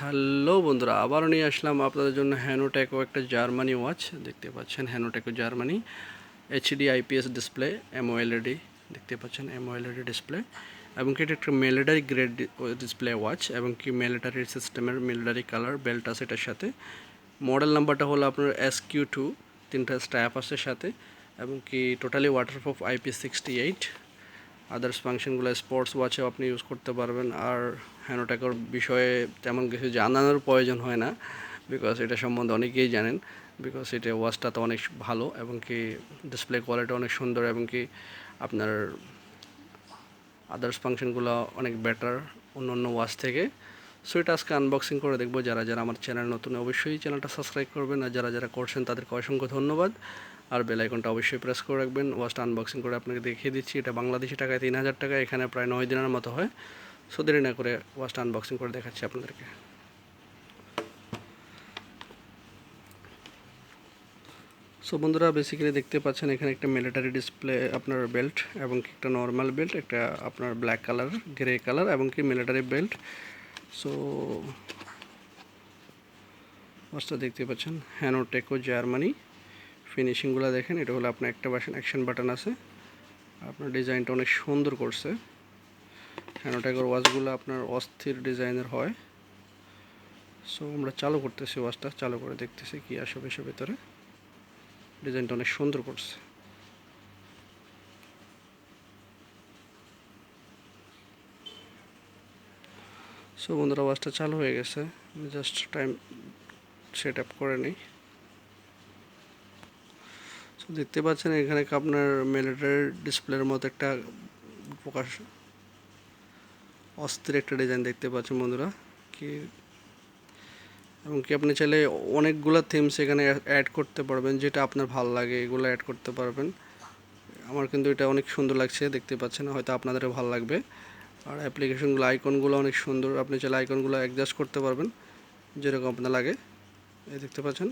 Hello বন্ধুরা, আবারও নিয়ে আসলাম আপনাদের জন্য হ্যানোটেকো একটা জার্মানি ওয়াচ দেখতে পাচ্ছেন হ্যানোটেকো Germany. HD IPS display MOLED দেখতে পাচ্ছেন এমওএলইডি ডিসপ্লে এবং কি এটা একটা মিলিটারি গ্রেড ডিসপ্লে ওয়াচ এবং কি মিলিটারি সিস্টেমের মিলিটারি কালার বেল্ট আছে এটার সাথে। মডেল নাম্বারটা হলো আপনার এস কিউ টু তিনটা স্ট্যাপ আছে সাথে। এবং কি totally waterproof IP sixty eight others ফাংশনগুলো sports ওয়াচেও আপনি ইউজ করতে পারবেন। আর হ্যানোটেকর বিষয়ে তেমন কিছু জানানোর প্রয়োজন হয় না বিকজ এটা সম্বন্ধে অনেকেই জানেন বিকজ এটা ওয়াচটা তো অনেক ভালো এবং কি ডিসপ্লে কোয়ালিটি অনেক সুন্দর এবং কি আপনার আদার্স ফাংশনগুলো অনেক বেটার অন্য অন্য ওয়াচ থেকে। সো এটা আজকে আনবক্সিং করে দেখব। যারা যারা আমার চ্যানেল নতুন, অবশ্যই চ্যানেলটা সাবস্ক্রাইব করবেন আর যারা যারা করছেন তাদেরকে অসংখ্য ধন্যবাদ। আর বেল আইকনটা অবশ্যই প্রেস করে রাখবেন। ওয়াচটা আনবক্সিং করে আপনাকে দেখিয়ে দিচ্ছি। এটা বাংলাদেশি টাকায় তিন হাজার টাকা, এখানে প্রায় নয় দিনের মতো হয়। সো দেরি না করে ওয়াচটা আনবক্সিং করে দেখাচ্ছি আপনাদেরকে। সো বন্ধুরা বেসিক্যালি দেখতে পাচ্ছেন এখানে একটা মিলিটারি ডিসপ্লে আপনার বেল্ট এবং একটা নর্মাল বেল্ট একটা আপনার ব্ল্যাক কালার গ্রে কালার এবং কি মিলিটারি বেল্ট সো ওয়াচটা দেখতে পাচ্ছেন হ্যানোটেকো জার্মানি ফিনিশিংগুলো দেখেন, এটা হলো আপনার একটা বাসন অ্যাকশন বাটন আছে। আপনার ডিজাইনটা অনেক সুন্দর করছে। হ্যানোটেকর ওয়াচগুলো আপনার অস্থির ডিজাইনের হয়। সো আমরা চালু করতেছি ওয়াচটা চালু করে দেখতেছি কি আসবে এসব ভেতরে। ডিজাইনটা অনেক সুন্দর করছে। সো বন্ধুরা ওয়াচটা চালু হয়ে গেছে। জাস্ট টাইম সেট আপ করে নিই। সো দেখতে পাচ্ছেন এখানে আপনার মিলিটারি ডিসপ্লের মতো একটা প্রকাশ অস্থির একটা ডিজাইন দেখতে পাচ্ছেন বন্ধুরা। কি? এবং কি আপনি চাইলে অনেকগুলো থিমস এখানে অ্যাড করতে পারবেন, যেটা আপনার ভালো লাগে, এগুলো অ্যাড করতে পারবেন। আমার কিন্তু এটা অনেক সুন্দর লাগছে, দেখতে পাচ্ছেন, হয়তো আপনাদেরও ভালো লাগবে। আর অ্যাপ্লিকেশনগুলো আইকনগুলো অনেক সুন্দর, আপনি চাইলে আইকনগুলো অ্যাডজাস্ট করতে পারবেন, যেরকম আপনার লাগে। এই দেখতে পাচ্ছেন,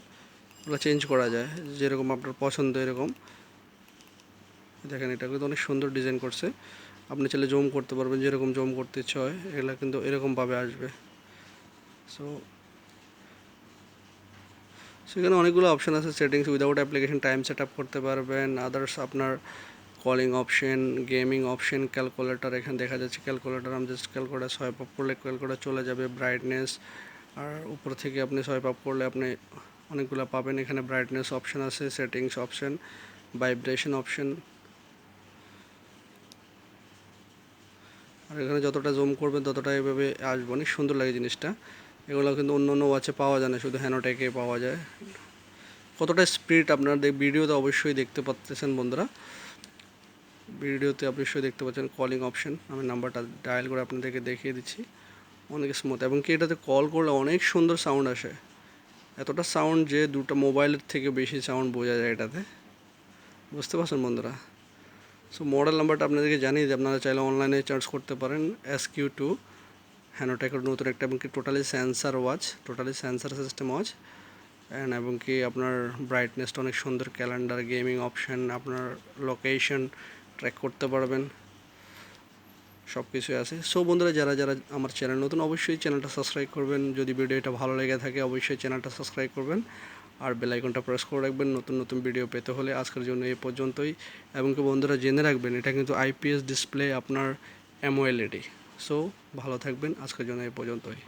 ওগুলো চেঞ্জ করা যায়, যেরকম আপনার পছন্দ, এরকম। দেখেন, এটা কিন্তু অনেক সুন্দর ডিজাইন করছে। আপনি চাইলে জম করতে পারবেন, যেরকম জম করতে ইচ্ছে হয়, এগুলো কিন্তু এরকমভাবে আসবে। সো সেখানে অনেকগুলো অপশান আছে settings without application time set up করতে পারবেন। আদার্স আপনার calling option gaming option calculator এখানে দেখা যাচ্ছে ক্যালকুলেটার আমি জাস্ট ক্যালকুলেটার সোয়াইপ আপ করলে ক্যালকুলেটার চলে যাবে ব্রাইটনেস আর উপর থেকে আপনি সোয়াইপ আপ করলে আপনি অনেকগুলো পাবেন। এখানে ব্রাইটনেস অপশন আছে সেটিংস অপশন ভাইব্রেশন অপশন আর এখানে যতটা জুম করবেন ততটা এভাবে আসবে। অনেক সুন্দর লাগে জিনিসটা। এগুলো কিন্তু অন্য অন্য ওয়াচে পাওয়া যায় না, শুধু হ্যানোটেকে পাওয়া যায়। কতটা স্পিড আপনারা ভিডিওতে অবশ্যই দেখতে পাচ্ছেন বন্ধুরা। ভিডিওতে অবশ্যই দেখতে পাচ্ছেন কলিং অপশন আমি নাম্বারটা ডায়াল করে আপনাদেরকে দেখিয়ে দিচ্ছি। অনেক স্মুথ এবং কি এটাতে কল করলে অনেক সুন্দর সাউন্ড আসে। এতটা সাউন্ড যে দুটো মোবাইলের থেকে বেশি সাউন্ড বোঝা যায় এটাতে। বুঝতে পারছেন বন্ধুরা? সো মডেল নাম্বারটা আপনাদেরকে জানিয়ে যে আপনারা চাইলে অনলাইনে চার্জ করতে পারেন এস কিউ টু হ্যানোটেকের নতুন একটা এবং কি totally sensor watch totally sensor system watch and এবং কি আপনার ব্রাইটনেসটা অনেক সুন্দর ক্যালেন্ডার গেমিং অপশান আপনার লোকেশন ট্র্যাক করতে পারবেন সব কিছুই আছে। সো বন্ধুরা, যারা যারা আমার চ্যানেল নতুন, অবশ্যই চ্যানেলটা সাবস্ক্রাইব করবেন। যদি ভিডিওটা ভালো লেগে থাকে, অবশ্যই চ্যানেলটা সাবস্ক্রাইব করবেন। আর বেলাইকনটা প্রেস করে রাখবেন। নতুন নতুন ভিডিও পেতে হলে আজকের জন্য এ পর্যন্তই। এবং কি বন্ধুরা, জেনে রাখবেন, এটা কিন্তু আইপিএস ডিসপ্লে আপনার এমওএলইডি সো ভালো থাকবেন, আজকের জন্য এ পর্যন্তই।